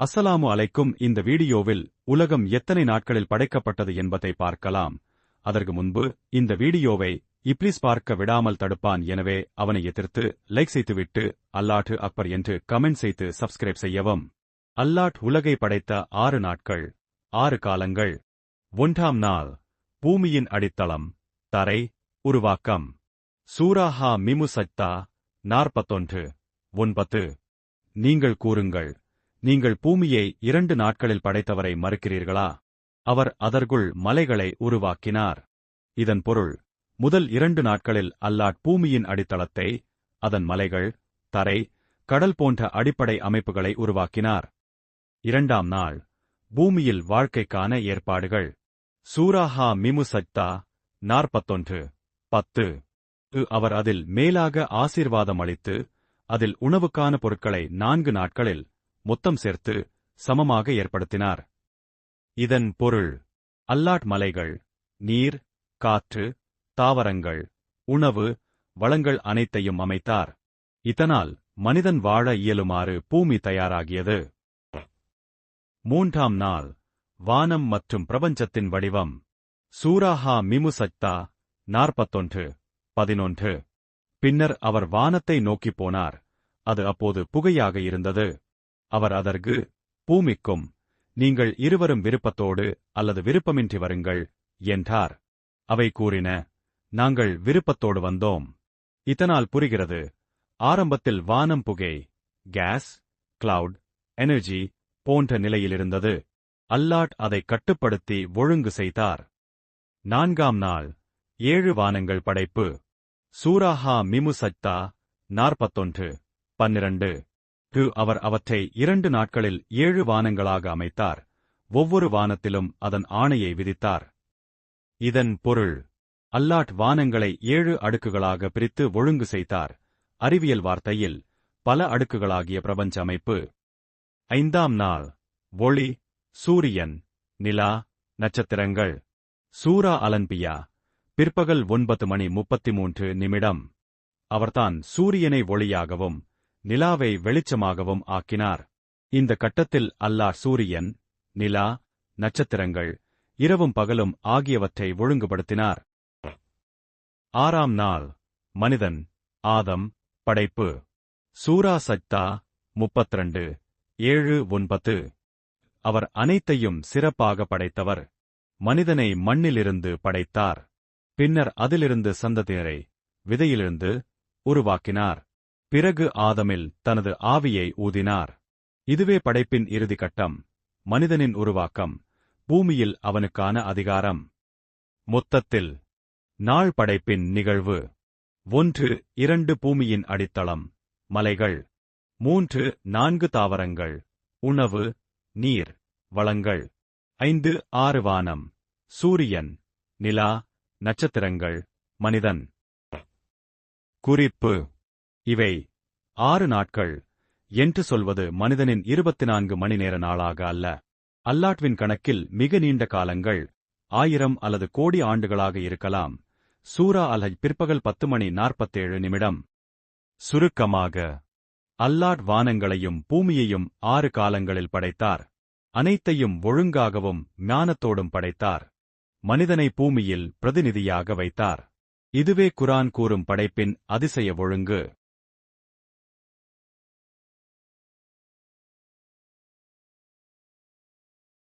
அஸ்ஸலாமு அலைக்கும் இந்த வீடியோவில் உலகம் எத்தனை நாட்களில் படைக்கப்பட்டது என்பதை பார்க்கலாம். அதற்கு முன்பு இந்த வீடியோவை இப்ளீஸ் பார்க்க விடாமல் தடுப்பான் எனவே அவனை எதிர்த்து லைக் செய்துவிட்டு அல்லாட்டு அக்பர் என்று கமெண்ட் செய்து சப்ஸ்கிரைப் செய்யவும். அல்லாட் உலகை படைத்த ஆறு நாட்கள் ஆறு காலங்கள். ஒன்றாம் நாள் பூமியின் அடித்தளம் தரை உருவாக்கம். சூராஹா மிமு சத்தா நாற்பத்தொன்று ஒன்பது. நீங்கள் கூறுங்கள் நீங்கள் பூமியை இரண்டு நாட்களில் படைத்தவரை மறுக்கிறீர்களா? அவர் அதற்குள் மலைகளை உருவாக்கினார். இதன் பொருள் முதல் இரண்டு நாட்களில் அல்லாட் பூமியின் அடித்தளத்தை அதன் மலைகள் தரை கடல் போன்ற அடிப்படை அமைப்புகளை உருவாக்கினார். இரண்டாம் நாள் பூமியில் வாழ்க்கைக்கான ஏற்பாடுகள். சூராஹா மிமு சத்தா நாற்பத்தொன்று பத்து. அவர் அதில் மேலாக ஆசீர்வாதம் அளித்து அதில் உணவுக்கான பொருட்களை நான்கு நாட்களில் மொத்தம் சேர்த்து சமமாக ஏற்படுத்தினார். இதன் பொருள் அல்லாட் மலைகள் நீர் காற்று தாவரங்கள் உணவு வளங்கள் அனைத்தையும் அமைத்தார். இதனால் மனிதன் வாழ இயலுமாறு பூமி தயாராகியது. மூன்றாம் நாள் வானம் மற்றும் பிரபஞ்சத்தின் வடிவம். சூராஹா மிமு சத்தா நாற்பத்தொன்று பதினொன்று. பின்னர் அவர் வானத்தை நோக்கிப் போனார். அது அப்போது புகையாக இருந்தது. அவர் அதற்கு பூமிக்கும் நீங்கள் இருவரும் விருப்பத்தோடு அல்லது விருப்பமின்றி வருங்கள் என்றார். அவை கூறின நாங்கள் விருப்பத்தோடு வந்தோம். இதனால் புரிகிறது. ஆரம்பத்தில் வானம் புகை கேஸ் கிளவுட் எனர்ஜி போன்ற நிலையிலிருந்தது. அல்லாட் அதை கட்டுப்படுத்தி ஒழுங்கு செய்தார். நான்காம் நாள் ஏழு வானங்கள் படைப்பு. சூராஹா மிமு சத்தா நாற்பத்தொன்று பன்னிரண்டு. டு அவர் அவற்றை இரண்டு நாட்களில் ஏழு வானங்களாக அமைத்தார். ஒவ்வொரு வானத்திலும் அதன் ஆணையை விதித்தார். இதன் பொருள் அல்லாட் வானங்களை ஏழு அடுக்குகளாக பிரித்து ஒழுங்கு செய்தார். அறிவியல் வார்த்தையில் பல அடுக்குகளாகிய பிரபஞ்ச அமைப்பு. ஐந்தாம் நாள் ஒளி சூரியன் நிலா நட்சத்திரங்கள். சூரா அலன்பியா பிற்பகல் ஒன்பது மணி முப்பத்தி மூன்று நிமிடம். அவர்தான் சூரியனை ஒளியாகவும் நிலாவை வெளிச்சமாகவும் ஆக்கினார். இந்த கட்டத்தில் அல்லாஹ் சூரியன் நிலா நட்சத்திரங்கள் இரவும் பகலும் ஆகியவற்றை ஒழுங்குபடுத்தினார். ஆறாம் நாள் மனிதன் ஆதம் படைப்பு. சூரா சத்தா முப்பத்திரண்டு ஏழு ஒன்பது. அவர் அனைத்தையும் சிறப்பாக படைத்தவர். மனிதனை மண்ணிலிருந்து படைத்தார். பின்னர் அதிலிருந்து சந்ததியரை விதையிலிருந்து உருவாக்கினார். பிறகு ஆதமில் தனது ஆவியை ஊதினார். இதுவே படைப்பின் இறுதி கட்டம். மனிதனின் உருவாக்கம். பூமியில் அவனுக்கான அதிகாரம். மொத்தத்தில் நாள் படைப்பின் நிகழ்வு. ஒன்று இரண்டு பூமியின் அடித்தளம். மலைகள். மூன்று நான்கு தாவரங்கள். உணவு நீர் வளங்கள். ஐந்து ஆறு வானம். சூரியன். நிலா நட்சத்திரங்கள். மனிதன். குறிப்பு. இவை ஆறு நாட்கள் என்று சொல்வது மனிதனின் இருபத்தி நான்கு மணி நேர நாளாக அல்ல. அல்லாட்வின் கணக்கில் மிக நீண்ட காலங்கள் ஆயிரம் அல்லது கோடி ஆண்டுகளாக இருக்கலாம். சூரா அலை பிற்பகல் பத்து மணி நாற்பத்தேழு நிமிடம். சுருக்கமாக அல்லாட் வானங்களையும் பூமியையும் ஆறு காலங்களில் படைத்தார். அனைத்தையும் ஒழுங்காகவும் ஞானத்தோடும் படைத்தார். மனிதனை பூமியில் பிரதிநிதியாக வைத்தார். இதுவே குரான் கூறும் படைப்பின் அதிசய ஒழுங்கு.